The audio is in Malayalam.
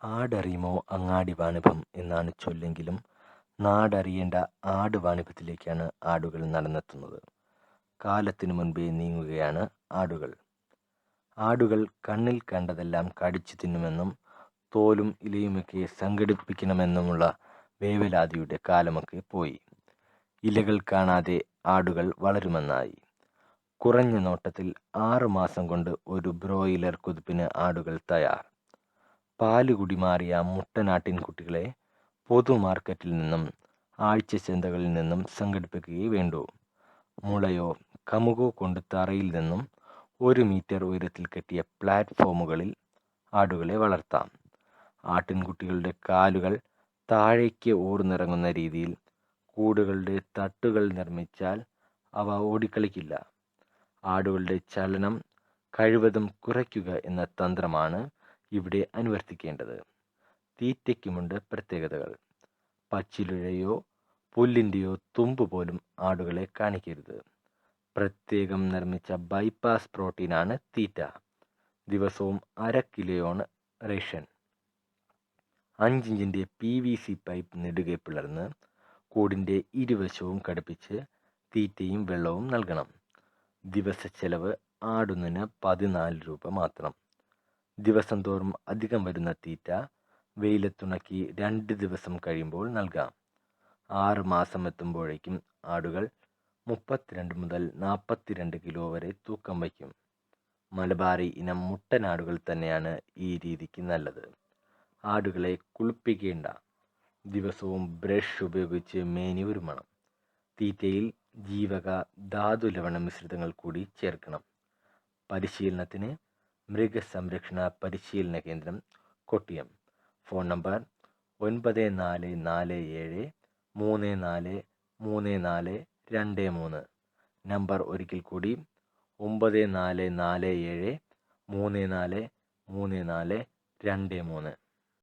ആടറിയുമോ അങ്ങാടി വാണിഭം എന്നാണ് ചൊല്ലെങ്കിലും നാടറിയേണ്ട ആട് വാണിഭത്തിലേക്കാണ് ആടുകൾ നടന്നെത്തുന്നത്. കാലത്തിനു മുൻപേ നീങ്ങുകയാണ് ആടുകൾ. ആടുകൾ കണ്ണിൽ കണ്ടതെല്ലാം കടിച്ചു തിന്നുമെന്നും തോലും ഇലയുമൊക്കെ സംഘടിപ്പിക്കണമെന്നുമുള്ള വേവലാതിയുടെ കാലമൊക്കെ പോയി. ഇലകൾ കാണാതെ ആടുകൾ വളരുമെന്നായി. കുറഞ്ഞ നോട്ടത്തിൽ ആറുമാസം കൊണ്ട് ഒരു ബ്രോയിലർ കുതിപ്പിന് ആടുകൾ തയ്യാർ. പാലുകുടി മാറിയ മുട്ടനാട്ടിൻകുട്ടികളെ പൊതു മാർക്കറ്റിൽ നിന്നും ആഴ്ച ചന്തകളിൽ നിന്നും സംഘടിപ്പിക്കുകയേ വേണ്ടൂ. മുളയോ കമുകോ കൊണ്ട് തറയിൽ നിന്നും ഒരു മീറ്റർ ഉയരത്തിൽ കെട്ടിയ പ്ലാറ്റ്ഫോമുകളിൽ ആടുകളെ വളർത്താം. ആട്ടിൻകുട്ടികളുടെ കാലുകൾ താഴേക്ക് ഊർന്നിറങ്ങുന്ന രീതിയിൽ കൂടുകളുടെ തട്ടുകൾ നിർമ്മിച്ചാൽ അവ ഓടിക്കളിക്കില്ല. ആടുകളുടെ ചലനം കഴിവതും കുറയ്ക്കുക എന്ന തന്ത്രമാണ് ഇവിടെ അനുവർത്തിക്കേണ്ടത്. തീറ്റയ്ക്കുമുണ്ട് പ്രത്യേകതകൾ. പച്ചിലുഴയോ പുല്ലിന്റെയോ തുമ്പ് പോലും ആടുകളെ കാണിക്കരുത്. പ്രത്യേകം നിർമ്മിച്ച ബൈപ്പാസ് പ്രോട്ടീനാണ് തീറ്റ. ദിവസവും അര കിലോയാണ് റേഷൻ. അഞ്ചിഞ്ചിന്റെ പി വി സി പൈപ്പ് നെടുകെ പിളർന്ന് കൂടിന്റെ ഇരുവശവും ഘടിപ്പിച്ച് തീറ്റയും വെള്ളവും നൽകണം. ദിവസ ചെലവ് ആടുന്നതിന് പതിനാല് രൂപ മാത്രം. ദിവസം തോറും അധികം വരുന്ന തീറ്റ വെയിലത്തുണക്കി രണ്ട് ദിവസം കഴിയുമ്പോൾ നൽകാം. ആറ് മാസം എത്തുമ്പോഴേക്കും ആടുകൾ മുപ്പത്തിരണ്ട് മുതൽ നാൽപ്പത്തിരണ്ട് കിലോ വരെ തൂക്കം വയ്ക്കും. മലബാറി ഇനം മുട്ടനാടുകൾ തന്നെയാണ് ഈ രീതിക്ക് നല്ലത്. ആടുകളെ കുളിപ്പിക്കേണ്ട. ദിവസവും ബ്രഷ് ഉപയോഗിച്ച് മേനി ഉരുമണം തീറ്റയിൽ ജീവക ധാതു ലവണ മിശ്രിതങ്ങൾ കൂടി ചേർക്കണം. പരിശീലനത്തിന് മൃഗസംരക്ഷണ പരിശീലന കേന്ദ്രം കൊട്ടിയം. ഫോൺ നമ്പർ ഒൻപത് നാല് നാല് ഏഴ് മൂന്ന് നാല് മൂന്ന് നാല് രണ്ട് മൂന്ന്. നമ്പർ ഒരിക്കൽ കൂടി ഒമ്പത് നാല് നാല് ഏഴ് മൂന്ന് നാല് മൂന്ന് നാല് രണ്ട് മൂന്ന്.